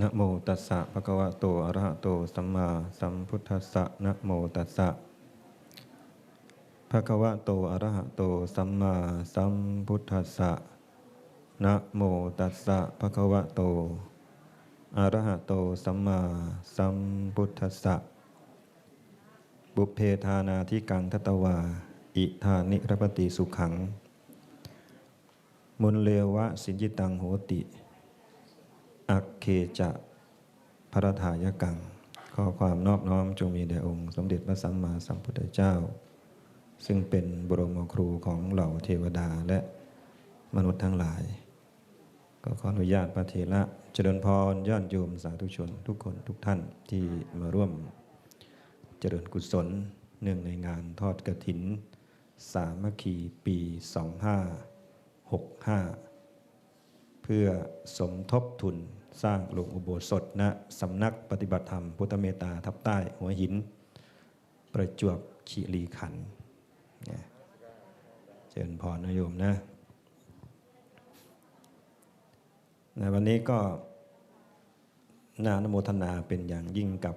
นะโมตัสสะภะคะวะโตอะระหะโตสัมมาสัมพุทธัสสะนะโมตัสสะภะคะวะโตอะระหะโตสัมมาสัมพุทธัสสะนะโมตัสสะภะคะวะโตอะระหะโตสัมมาสัมพุทธัสสะบุพเพทานาทิกังทตวา อิธานิรปติสุขัง มุนเลวะสินจิตังโหติ อเคจะพระถายกังขอความนอบน้อมจงมีแด่องค์ สมเด็จพระสัมมาสัมพุทธเจ้า ซึ่งเป็นบรมครูของเหล่าเทวดาและมนุษย์ทั้งหลาย ก็ขออนุญาตพระเถระเจริญพรญาติโยมสาธุชน ทุกคนทุกท่านที่มาร่วมเจริญกุศลเนื่องในงานทอดกระถิน สามัคคีปี 2565 เพื่อสมทบทุน สร้างโรงอุโบสถณสำนักปฏิบัติธรรม พุทธเมตตาทับใต้หัวหิน ประจวบคีรีขันธ์เนี่ยเจริญพรนะโยมนะในวันนี้ก็นานโมทนาเป็นอย่างยิ่งกับ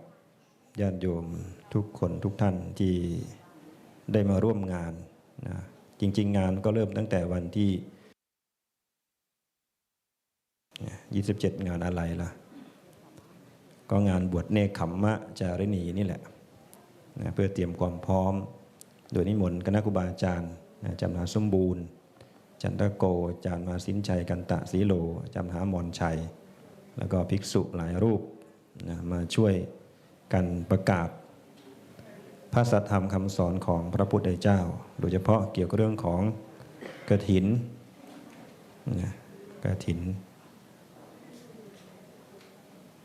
ญาติโยมทุกคนทุกท่านที่ได้มาร่วมงานนะจริง ๆ งานก็เริ่มตั้งแต่วันที่ 27งานอะไรล่ะ ก็งานบวชเนคขมมะจารินีนี่แหละนะเพื่อเตรียมความพร้อม โดยนิมนต์คณะครูบาอาจารย์นะจำนาสมบูรณ์ จันทโกจารย์มาสินชัยกันตะสีโลจำหามอนชัย แล้วก็ภิกษุหลายรูปนะมาช่วยกันประกาศ พระสัทธรรมคำสอนของพระพุทธเจ้า โดยเฉพาะเกี่ยวกับเรื่องของกระถินนะกระถิน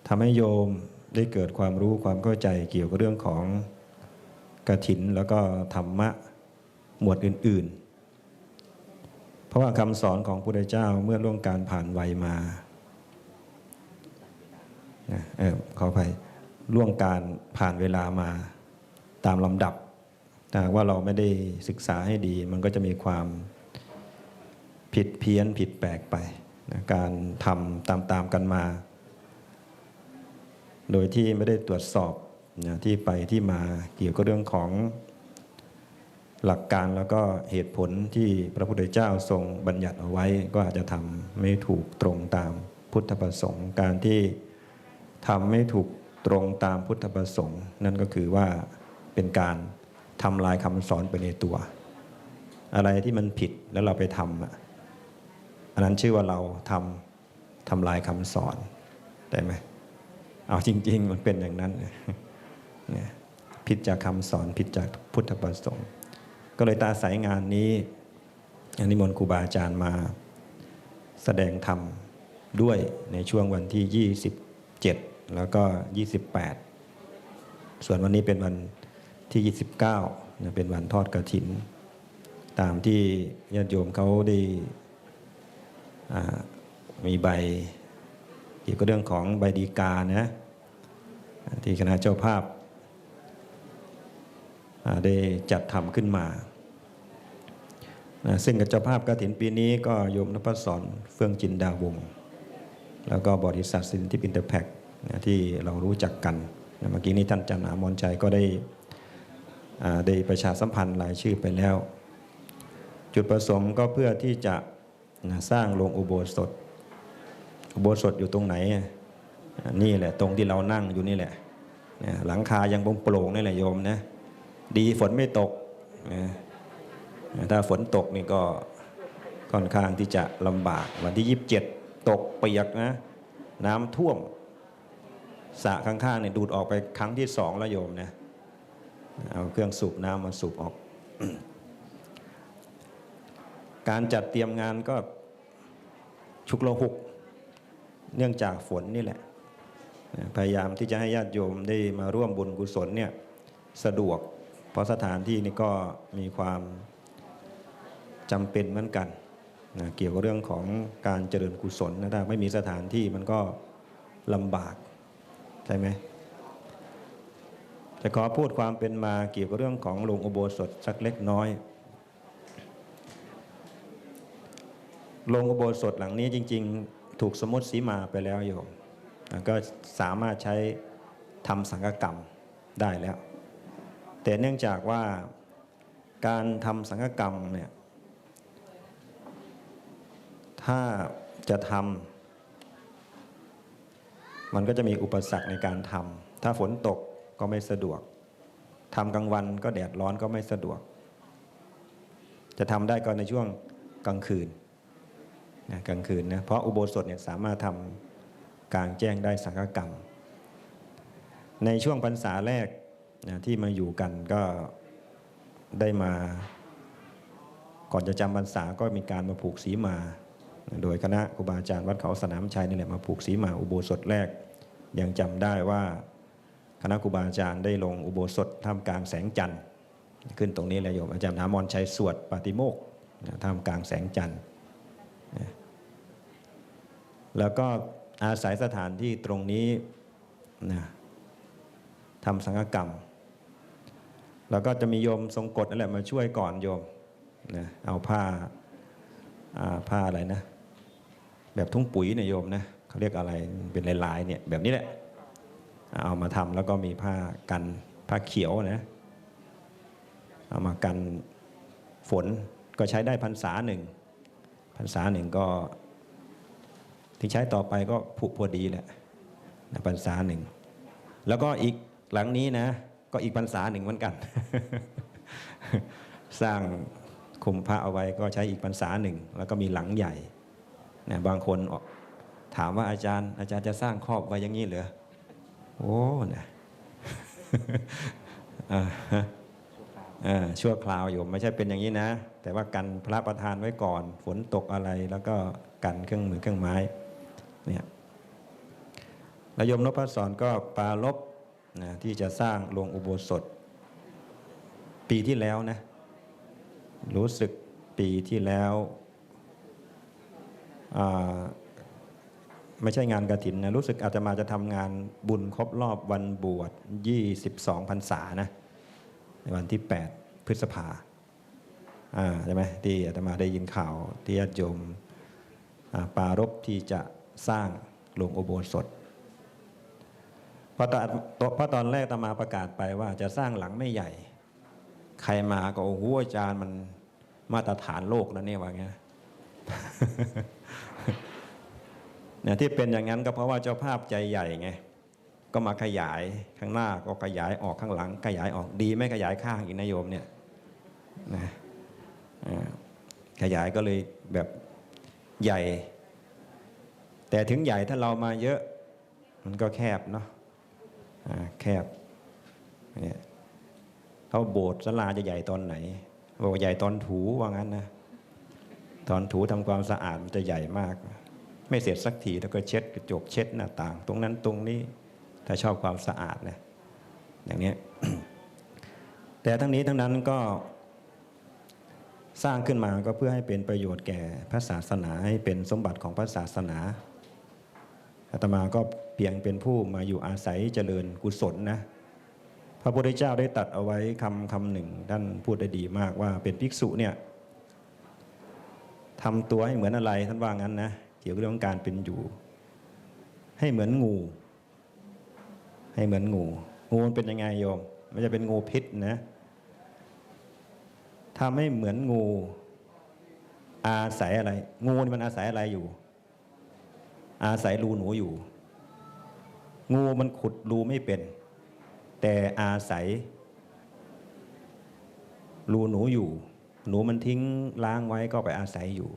ทำให้โยมได้เกิดความรู้ความเข้าใจเกี่ยวกับเรื่องของกระถินแล้วก็ธรรมะหมวดอื่น ๆ เพราะว่าคำสอนของพระพุทธเจ้าเมื่อล่วงการผ่านวัยมานะเออขอไปล่วงการผ่านเวลามาตามลำดับถ้าหากว่าเราไม่ได้ศึกษาให้ดี มันก็จะมีความผิดเพี้ยนผิดแปลกไปนะการทำตามๆกันมา โดยที่ไม่ได้ตรวจสอบนะที่ไปที่มาเกี่ยวกับเรื่องของหลักการแล้วก็เหตุผลที่พระพุทธเจ้าทรงบัญญัติเอาไว้ ก็อาจจะทำไม่ถูกตรงตามพุทธประสงค์ การที่ทำไม่ถูกตรงตามพุทธประสงค์ นั่นก็คือว่าเป็นการทำลายคำสอนไปในตัว อะไรที่มันผิดแล้วเราไปทำอะอันนั้นชื่อว่าเราทำทำลายคำสอนได้ไหม เอาจริง ๆ มันเป็นอย่างนั้นเนี่ยผิดจากคำสอนผิดจากพุทธประสงค์ ก็เลยตาสายงานนี้อันนิมนต์ครูบาอาจารย์มาแสดงธรรมด้วยในช่วงวันที่ 27 แล้วก็ 28 ส่วนวันนี้เป็นวันที่ 29 เป็นวันทอดกระถิน ตามที่ญาติโยมเขาได้มีใบ กี่ยวกับเรื่องของใบดีกานะที่คณะเจ้าภาพได้จัดทำขึ้นมา ซึ่งกับเจ้าภาพกฐินปีนี้ก็โยมนพศรเฟื่องจินดาวง แล้วก็บริษัทสินทิปินเตอร์แพคนะที่เรารู้จักกัน เมื่อกี้นี้ท่านจันหามอนชัยก็ได้ได้ประชาสัมพันธ์รายชื่อไปแล้ว จุดประสงค์ก็เพื่อที่จะสร้างโรงอุโบสถ อุโบสถอยู่ตรงไหน นี่แหละ ตรงที่เรานั่งอยู่นี่แหละหลังคายังโปร่งนี่แหละโยมนะดีฝนไม่ตกถ้าฝนตกนี่ก็ค่อนข้างที่จะลำบาก วันที่ 27 ตกเปียกนะ น้ำท่วมสระข้างๆเนี่ยดูดออกไปครั้งที่สองแล้วโยมนะเอาเครื่องสูบน้ำมาสูบออก การจัดเตรียมงานก็ชุกละหุก เนื่องจากฝนนี่แหละ พยายามที่จะให้ญาติโยมได้มาร่วมบุญกุศลเนี่ยสะดวก เพราะสถานที่นี้ก็มีความจำเป็นเหมือนกันนะเกี่ยวกับเรื่องของการเจริญกุศลนะถ้าไม่มีสถานที่มันก็ลำบากใช่ไหมจะขอพูดความเป็นมาเกี่ยวกับเรื่องของโรงอุโบสถสักเล็กน้อยโรงอุโบสถหลังนี้จริง ๆ ถูกสมมติสีมาไปแล้วโยมก็สามารถใช้ทำสังฆกรรมได้แล้ว แต่เนื่องจากว่าการทำสังฆกรรมเนี่ยถ้าจะทำมันก็จะมีอุปสรรคในการทำถ้าฝนตกก็ไม่สะดวกทำกลางวันก็แดดร้อนก็ไม่สะดวก จะทำได้ก็ในช่วงกลางคืน นะกลางคืนนะเพราะอุโบสถเนี่ยสามารถทำกลางแจ้งได้สังฆกรรม ในช่วงพรรษาแรกนะที่มาอยู่กันก็ได้มา ก่อนจะจำพรรษาก็มีการมาผูกสีมา โดยคณะครูบาอาจารย์วัดเขาสนามชัยนี่แหละมาผูกสีมาอุโบสถแรก ยังจำได้ว่าคณะครูบาอาจารย์ได้ลงอุโบสถท่ามกลางแสงจันทร์ขึ้นตรงนี้เลยโยมอาจารย์ถามรชัยสวดปาติโมกข์ท่ามกลางแสงจันทร์ แล้วก็อาศัยสถานที่ตรงนี้นะทำสังฆกรรม แล้วก็จะมีโยมทรงกฎนั่นแหละมาช่วยก่อนโยมนะเอาผ้าาผ้าอะไรนะ แบบทุ่งปุ๋ยเนี่ยโยมนะเขาเรียกอะไรเป็นลายๆเนี่ยแบบนี้แหละ เอามาทำแล้วก็มีผ้ากันผ้าเขียวนะเอามากันฝนก็ใช้ได้พรรษาหนึ่งพรรษาหนึ่งก็ ที่ใช้ต่อไปก็ผุพอดีแหละนะพรรษาหนึ่ง แล้วก็อีกหลังนี้นะ ก็อีกพรรษาหนึ่งเหมือนกัน สร้างคุมพระเอาไว้ก็ใช้อีกพรรษาหนึ่ง แล้วก็มีหลังใหญ่นะบางคนถามว่าอาจารย์ อาจารย์จะสร้างครอบไว้อย่างนี้เหรอโอ้นะชั่วคราวอยู่ไม่ใช่เป็นอย่างนี้นะ แต่ว่ากันพระประธานไว้ก่อน ฝนตกอะไรแล้วก็กันเครื่องมือเครื่องไม้ แล้วโยมนพศรก็ปารบนะที่จะสร้างโรงอุโบสถ ปีที่แล้วนะ รู้สึกปีที่แล้วไม่ใช่งานกระถินนะรู้สึกอาจจะมาจะทำงานบุญครบรอบวันบวช 22พรรษานะในวันที่ 8 พฤษภาใช่ไหมที่อาตมาได้ยินข่าวที่ญาติโยมอ่าปรารบที่จะสร้างโรงอุโบสถ เพราะตอนเพราะตอนแรกตมาประกาศไปว่าจะสร้างหลังไม่ใหญ่ ใครมาก็โอ้โหอาจารย์มันมาตรฐานโลกนะเนี่ยว่างี้เนี่ยที่เป็นอย่างนั้นก็เพราะว่าเจ้าภาพใจใหญ่ไงก็มาขยายข้างหน้าก็ขยายออกข้างหลัง ขยายออกดีไม่ขยายข้างอีกนะโยมเนี่ยนะขยายก็เลยแบบใหญ่ แต่ถึงใหญ่ถ้าเรามาเยอะ มันก็แคบเนาะ แคบเนี่ยเขาโบสถ์ศาลาจะใหญ่ตอนไหน บอกใหญ่ตอนถูว่างั้นนะตอนถูทำความสะอาดมันจะใหญ่มาก ไม่เสร็จสักทีแล้วก็เช็ดกระจกเช็ดหน้าต่าง ตรงนั้นตรงนี้ถ้าชอบความสะอาดนะอย่างนี้แต่ทั้งนี้ทั้งนั้นก็สร้างขึ้นมาก็เพื่อให้เป็นประโยชน์แก่พระศาสนาให้เป็นสมบัติของพระศาสนาอาตมาก็ เพียงเป็นผู้มาอยู่อาศัยเจริญกุศลนะพระพุทธเจ้าได้ตัดเอาไว้คำคำหนึ่งท่านพูดได้ดีมากว่าเป็นภิกษุเนี่ยทำตัวให้เหมือนอะไรท่านว่างั้นนะเกี่ยวกับเรื่องการเป็นอยู่ ให้เหมือนงู ให้เหมือนงู งูมันเป็นยังไงโยม มันจะเป็นงูพิษนะทำให้เหมือนงู อาศัยอะไร งูมันอาศัยอะไรอยู่ อาศัยรูหนูอยู่ งูมันขุดรูไม่เป็น แต่อาศัย รูหนูอยู่ หนูมันทิ้งล้างไว้ก็ไปอาศัยอยู่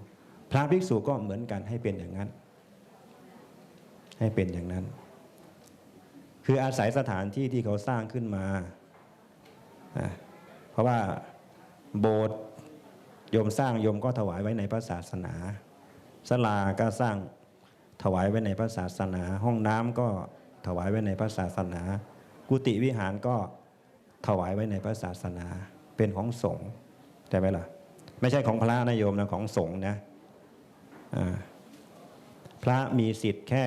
พระภิกษุก็เหมือนกันให้เป็นอย่างนั้น ให้เป็นอย่างนั้น คืออาศัยสถานที่ที่เขาสร้างขึ้นมา เพราะว่าโบสถ์โยมสร้างโยมก็ถวายไว้ในพระศาสนาศาลาก็สร้างถวายไว้ในพระศาสนา ห้องน้ำก็ ถวายไว้ในพระศาสนา กุฏิวิหารก็ถวายไว้ในพระศาสนา เป็นของสงฆ์ใช่ไหมล่ะ ไม่ใช่ของพระนะโยมนะของสงฆ์นะพระมีสิทธิ์แค่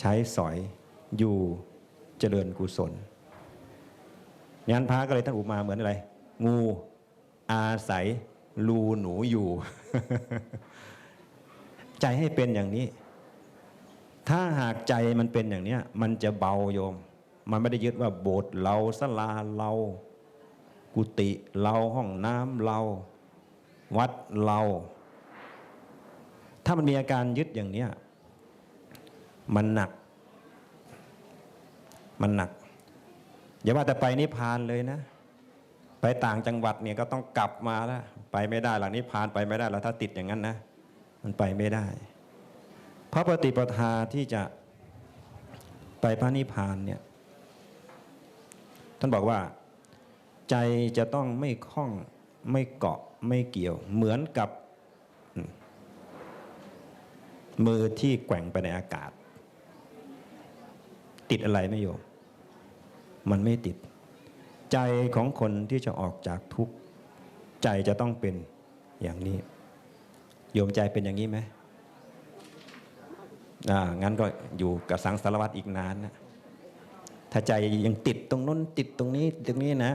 ใช้สอยอยู่เจริญกุศลงั้นพระก็เลยท่านอุมาเหมือนอะไร งูอาศัยรูหนูอยู่ ใจให้เป็นอย่างนี้ ถ้าหากใจมันเป็นอย่างเนี้ยมันจะเบาโยม มันไม่ได้ยึดว่าโบสถ์เราสลาเรา กุฏิเราห้องน้ำเรา วัดเรา ถ้ามันมีอาการยึดอย่างเนี้ยมันหนัก มันหนัก อย่าว่าแต่ไปนิพพานเลยนะ ไปต่างจังหวัดเนี่ยก็ต้องกลับมาแล้ว ไปไม่ได้หลังนิพพานไปไม่ได้แล้วถ้าติดอย่างนั้นนะ มันไปไม่ได้ พระปฏิปทาที่จะไปพระนิพพานเนี่ยท่านบอกว่าใจจะต้องไม่คล้องไม่เกาะไม่เกี่ยว เหมือนกับมือที่แกว่งไปในอากาศ ติดอะไรไม่โยมมันไม่ติด ใจของคนที่จะออกจากทุกข์ ใจจะต้องเป็นอย่างนี้ โยมใจเป็นอย่างนี้ไหม งั้นก็อยู่กับสังสารวัตรอีกนานนะถ้าใจยังติดตรงนู้นติดตรงนี้ตรงนี้นะ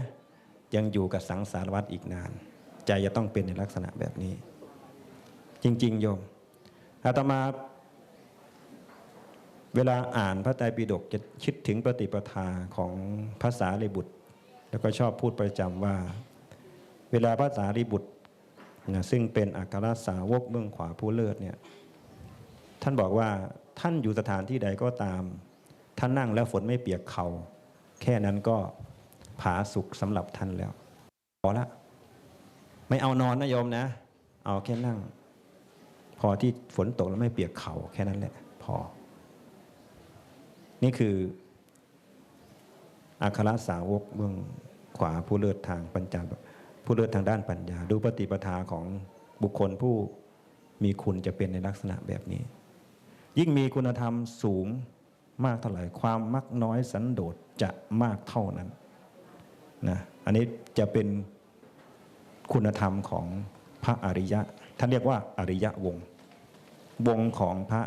ยังอยู่กับสังสารวัตรอีกนาน ใจจะต้องเป็นในลักษณะแบบนี้ จริง ๆ โยมอาตมาเวลาอ่านพระไตรปิฎกจะคิดถึงปฏิปทาของภาษาลิบุตร แล้วก็ชอบพูดประจำว่า เวลาภาษาลิบุตรนะซึ่งเป็นอัครสาวกเบื้องขวาผู้เลิศเนี่ย ท่านบอกว่าท่านอยู่สถานที่ใดก็ตาม ท่านนั่งแล้วฝนไม่เปียกเขาแค่นั้นก็ผาสุขสำหรับท่านแล้วพอละไม่เอานอนนะโยมนะ เอาแค่นั่ง พอที่ฝนตกแล้วไม่เปียกเขาแค่นั้นแหละ พอ นี่คืออัครสาวกเบื้องขวาผู้เลิศทางปัญญาผู้เลิศทางด้านปัญญา ดูปฏิปทาของบุคคลผู้มีคุณจะเป็นในลักษณะแบบนี้ ยิ่งมีคุณธรรมสูงมากเท่าไหร่ ความมักน้อยสันโดษจะมากเท่านั้นนะอันนี้จะเป็นคุณธรรมของพระอริยะ ท่านเรียกว่าอริยะวงศ์วงของพระ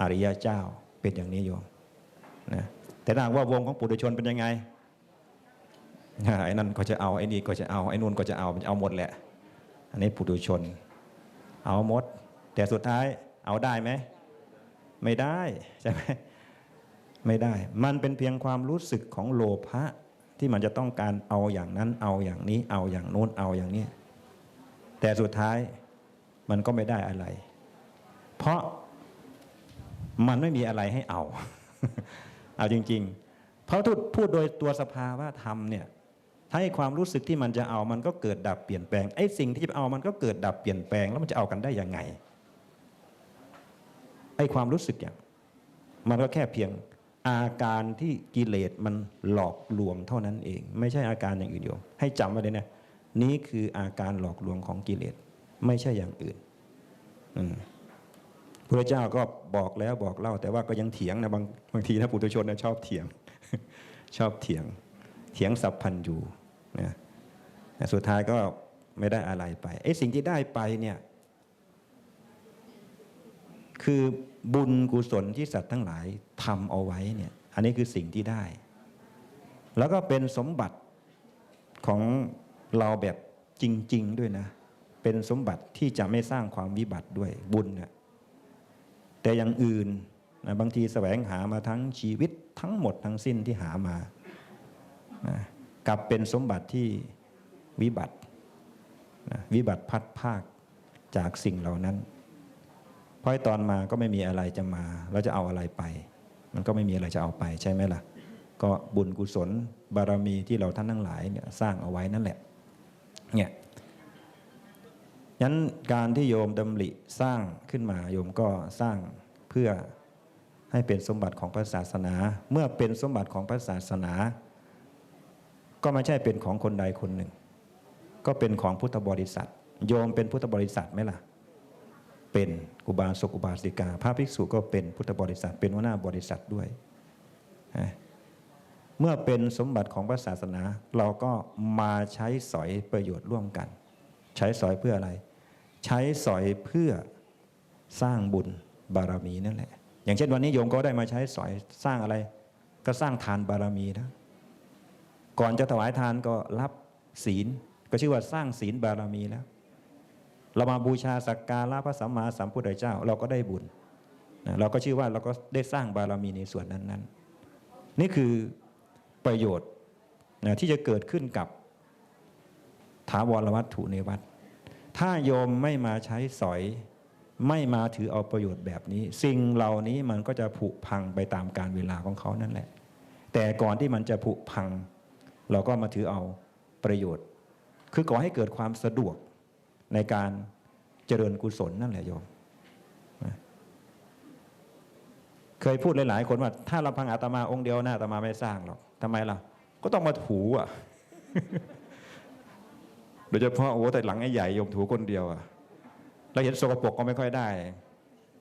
อริยเจ้าเป็นอย่างนี้โยมนะแต่ถ้าหากว่าวงของปุถุชนเป็นยังไงไอ้นั่นก็จะเอาไอ้นี่ก็จะเอาไอ้นู่นก็จะเอามันเอาหมดแหละ อันนี้ปุถุชน เอาหมด แต่สุดท้ายเอาได้ไหม ไม่ได้ใช่ไหมไม่ได้ มันเป็นเพียงความรู้สึกของโลภะที่มันจะต้องการเอาอย่างนั้น เอาอย่างนี้ เอาอย่างโน้นเอาอย่างนี้ แต่สุดท้ายมันก็ไม่ได้อะไร เพราะมันไม่มีอะไรให้เอา เอาจริง ๆ เพราะพูดพูดโดยตัวสภาวะธรรมเนี่ยถ้าให้ความรู้สึกที่มันจะเอามันก็เกิดดับเปลี่ยนแปลงไอ้สิ่งที่จะเอามันก็เกิดดับเปลี่ยนแปลงแล้วมันจะเอากันได้ยังไง ไอ้ความรู้สึกอย่างมันก็แค่เพียงอาการที่กิเลสมันหลอกลวงเท่านั้นเอง ไม่ใช่อาการอย่างอื่นโยมให้จำไว้เลยนะนี้คืออาการหลอกลวงของกิเลสไม่ใช่อย่างอื่นพระเจ้าก็บอกแล้วบอกเล่า แต่ว่าก็ยังเถียงนะบางบางทีนะปุถุชนนะชอบเถียง ชอบเถียง เถียงสับพันอยู่นะสุดท้ายก็ไม่ได้อะไรไปไอ้สิ่งที่ได้ไปเนี่ย คือบุญกุศลที่สัตว์ทั้งหลายทำเอาไว้เนี่ย อันนี้คือสิ่งที่ได้ แล้วก็เป็นสมบัติของเราแบบจริง ๆ ด้วยนะ เป็นสมบัติที่จะไม่สร้างความวิบัติด้วยบุญเนี่ยแต่อย่างอื่นนะบางทีแสวงหามาทั้งชีวิตทั้งหมดทั้งสิ้นที่หามานะกลับเป็นสมบัติที่วิบัตินะวิบัติพัดภาคจากสิ่งเหล่านั้น เพราะตอนมาก็ไม่มีอะไรจะมา แล้วจะเอาอะไรไป มันก็ไม่มีอะไรจะเอาไปใช่ไหมล่ะ ก็บุญกุศลบารมีที่เราท่านทั้งหลายเนี่ยสร้างเอาไว้นั่นแหละเนี่ยยันการที่โยมดำริสร้างขึ้นมาโยมก็สร้างเพื่อให้เป็นสมบัติของพระศาสนา เมื่อเป็นสมบัติของพระศาสนา ก็ไม่ใช่เป็นของคนใดคนหนึ่ง ก็เป็นของพุทธบริษัท โยมเป็นพุทธบริษัทไหมล่ะ เป็นอุบาสกอุบาสิกา พระภิกษุก็เป็นพุทธบริษัท เป็นหัวหน้าบริษัทด้วย เมื่อเป็นสมบัติของพระศาสนา เราก็มาใช้สอยประโยชน์ร่วมกัน ใช้สอยเพื่ออะไร ใช้สอยเพื่อสร้างบุญบารมีนั่นแหละ อย่างเช่นวันนี้โยมก็ได้มาใช้สอยสร้างอะไร ก็สร้างทานบารมีนะ ก่อนจะถวายทานก็รับศีล ก็ชื่อว่าสร้างศีลบารมีแล้ว เรามาบูชาสักการะพระสัมมาสัมพุทธเจ้า เราก็ได้บุญนะเราก็ชื่อว่าเราก็ได้สร้างบารมีในส่วนนั้นๆ นี่คือประโยชน์นะที่จะเกิดขึ้นกับถาวรวัตถุในวัด ถ้าโยมไม่มาใช้สอย ไม่มาถือเอาประโยชน์แบบนี้ สิ่งเหล่านี้มันก็จะผุพังไปตามการเวลาของเขานั่นแหละ แต่ก่อนที่มันจะผุพัง เราก็มาถือเอาประโยชน์ คือก่อให้เกิดความสะดวก ในการเจริญกุศลนั่นแหละโยมเคยพูดหลายๆคนว่า ถ้าเราพังอาตมาองค์เดียวนะอาตมาไม่สร้างหรอกทำไมล่ะ ก็ต้องมาถูอะโดยเฉพาะโอ้แต่หลังไอ้ใหญ่โยมถูคนเดียวอะเราเห็นสกปรกก็ไม่ค่อยได้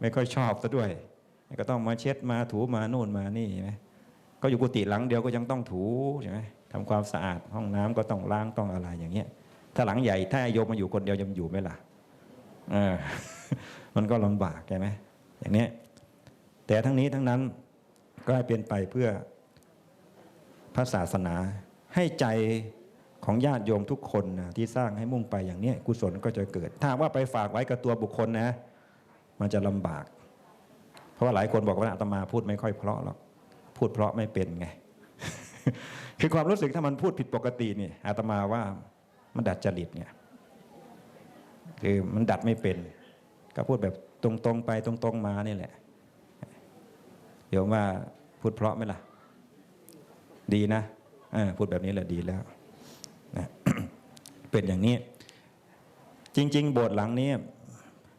ไม่ค่อยชอบซะด้วย ก็ต้องมาเช็ดมาถูมาโน่นมานี่ใช่ไหมก็อยู่กุฏิหลังเดียวก็ยังต้องถูใช่ไหมทำความสะอาดห้องน้ำก็ต้องล้างต้องอะไรอย่างเงี้ย ถ้าหลังใหญ่ถ้าโยมมาอยู่คนเดียวยังอยู่ไหมล่ะเออมันก็ลำบากใช่ไหมอย่างนี้แต่ทั้งนี้ทั้งนั้นก็ให้เป็นไปเพื่อพระศาสนา ให้ใจของญาติโยมทุกคนนะที่สร้างให้มุ่งไปอย่างนี้กุศลก็จะเกิด ถ้าว่าไปฝากไว้กับตัวบุคคลนะ มันจะลำบาก เพราะว่าหลายคนบอกว่าอาตมาพูดไม่ค่อยเพราะหรอกพูดเพราะไม่เป็นไง คือความรู้สึกถ้ามันพูดผิดปกตินี่อาตมาว่า มันดัดจริตเนี่ยคือมันดัดไม่เป็น ก็พูดแบบตรงๆไปตรงๆมานี่แหละโยมว่าพูดเพราะไหมล่ะ ดีนะพูดแบบนี้แหละดีแล้วนะเป็นอย่างนี้ จริง ๆ โบสถ์หลังนี้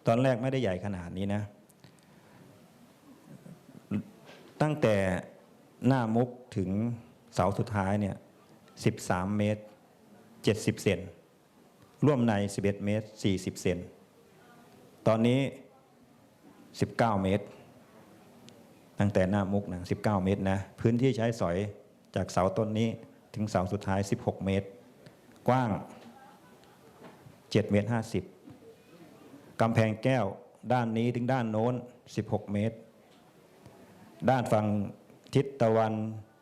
ตอนแรกไม่ได้ใหญ่ขนาดนี้นะ ตั้งแต่หน้ามุกถึงเสาสุดท้ายเนี่ย13เมตร 70 เซนร่วมใน 11 เมตร 40 เซนตอนนี้ 19 เมตร ตั้งแต่หน้ามุกนะ19 เมตรนะ พื้นที่ใช้สอยจากเสาต้นนี้ถึงเสาสุดท้าย 16 เมตร กว้าง 7 เมตร 50กำแพงแก้วด้านนี้ถึงด้านโน้น 16 เมตร ด้านฝั่งทิศตะวัน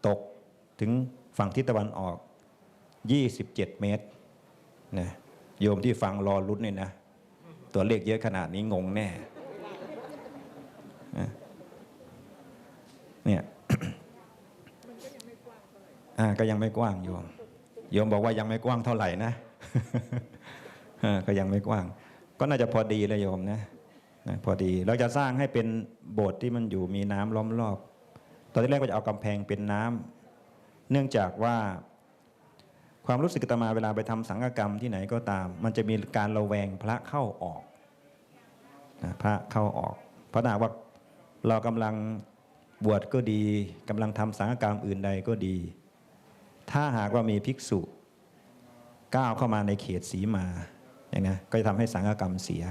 ตกถึงฝั่งทิศตะวันออก 27 เมตรนะโยมที่ฟังรอรุ้นเนี่ยนะ ตัวเลขเยอะขนาดนี้งงแน่เนี่ยอ่าก็ยังไม่กว้างโยมโยมบอกว่ายังไม่กว้างเท่าไหร่นะอ่าก็ยังไม่กว้าง ก็น่าจะพอดีเลยโยมนะนะพอดีเราจะสร้างให้เป็นโบสถ์ที่มันอยู่มีน้ำล้อมรอบ ตอนแรกก็จะเอากำแพงเป็นน้ำเนื่องจากว่า ความรู้สึกตมาเวลาไปทำสังฆกรรมที่ไหนก็ตาม มันจะมีการระแวงพระเข้าออกนะพระเข้าออก เพราะถ้าหากว่าเรากำลังบวชก็ดีกำลังทำสังฆกรรมอื่นใดก็ดี ถ้าหากว่ามีภิกษุก้าวเข้ามาในเขตสีมาอย่างนี้ก็จะทำให้สังฆกรรมเสีย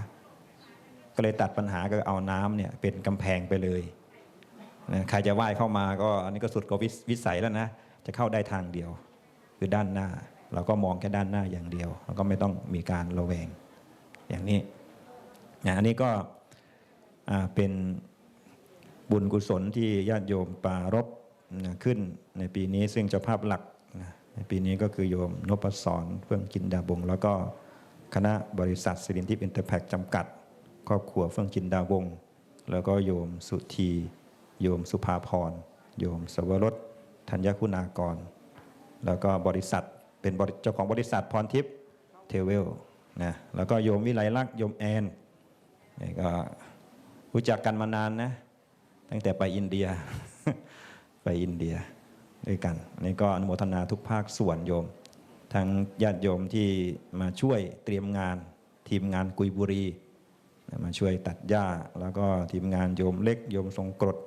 ก็เลยตัดปัญหาก็เอาน้ำเนี่ยเป็นกำแพงไปเลยนะใครจะว่ายเข้ามาก็อันนี้ก็สุดกว่าวิวิสัยแล้วนะ จะเข้าได้ทางเดียว คือด้านหน้า เราก็มองแค่ด้านหน้าอย่างเดียวเราก็ไม่ต้องมีการระแวง อย่างนี้นะอันนี้ก็เป็นบุญกุศลที่ญาติโยมปรารบนะขึ้นในปีนี้ซึ่งเจ้าภาพหลักนะในปีนี้ก็คือโยมนพศรเฟื่องจินดาบง แล้วก็คณะบริษัทสิรินทิพย์อินเตอร์แพคจำกัด ครอบครัวเฟื่องจินดาวง แล้วก็โยมสุธี โยมสุภาพร โยมสวรสธัญคุณากร แล้วก็บริษัทเป็นเจ้าของบริษัทพรทิพย์เทเวลนะแล้วก็โยมวิไลลักษ์โยมแอนนี่ก็รู้จักกันมานานนะตั้งแต่ไปอินเดีย ไปอินเดียด้วยกันนี่ก็อนุโมทนาทุกภาคส่วนโยม ทั้งญาติโยมที่มาช่วยเตรียมงานทีมงานกุยบุรีมาช่วยตัดหญ้า แล้วก็ทีมงานโยมเล็กโยมทรงกรด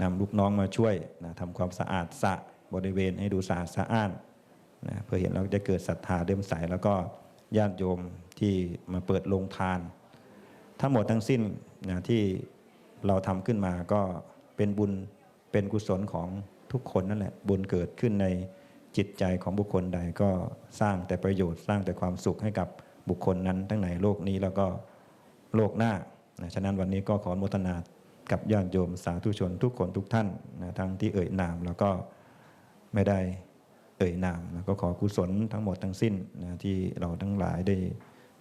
นำลูกน้องมาช่วยนะทำความสะอาดสะ บริเวณให้ดูสะอาดสะอ้านนะเพื่อเห็นเราจะเกิดศรัทธาเดิมใสแล้วก็ญาติโยมที่มาเปิดโรงทาน ทั้งหมดทั้งสิ้นนะที่เราทำขึ้นมาก็เป็นบุญเป็นกุศลของทุกคนนั่นแหละบุญเกิดขึ้นในจิตใจของบุคคลใดก็สร้างแต่ประโยชน์สร้างแต่ความสุขให้กับบุคคลนั้นทั้งในโลกนี้แล้วก็โลกหน้านะฉะนั้นวันนี้ก็ขอโมทนากับญาติโยมสาธุชนทุกคนทุกท่านนะทั้งที่เอ่ยนามแล้วก็ ไม่ได้เอ่ยนามแล้วก็ขอกุศลทั้งหมดทั้งสิ้นนะที่เราทั้งหลายได้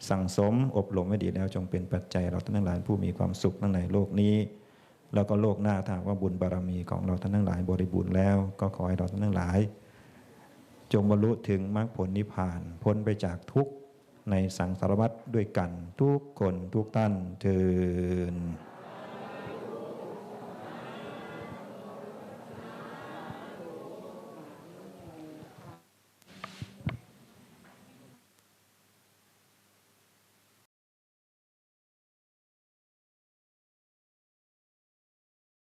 สั่งสมอบรมไว้ดีแล้วจงเป็นปัจจัยเราทั้งหลายผู้มีความสุขทั้งในโลกนี้ แล้วก็โลกหน้าถ้าหากว่าบุญบารมีของเราท่านทั้งหลายบริบูรณ์แล้ว ก็ขอให้เราท่านทั้งหลาย จงบรรลุถึงมรรคผลนิพพาน พ้นไปจากทุกข์ในสังสารวัฏด้วยกัน ทุกคนทุกท่านเทิน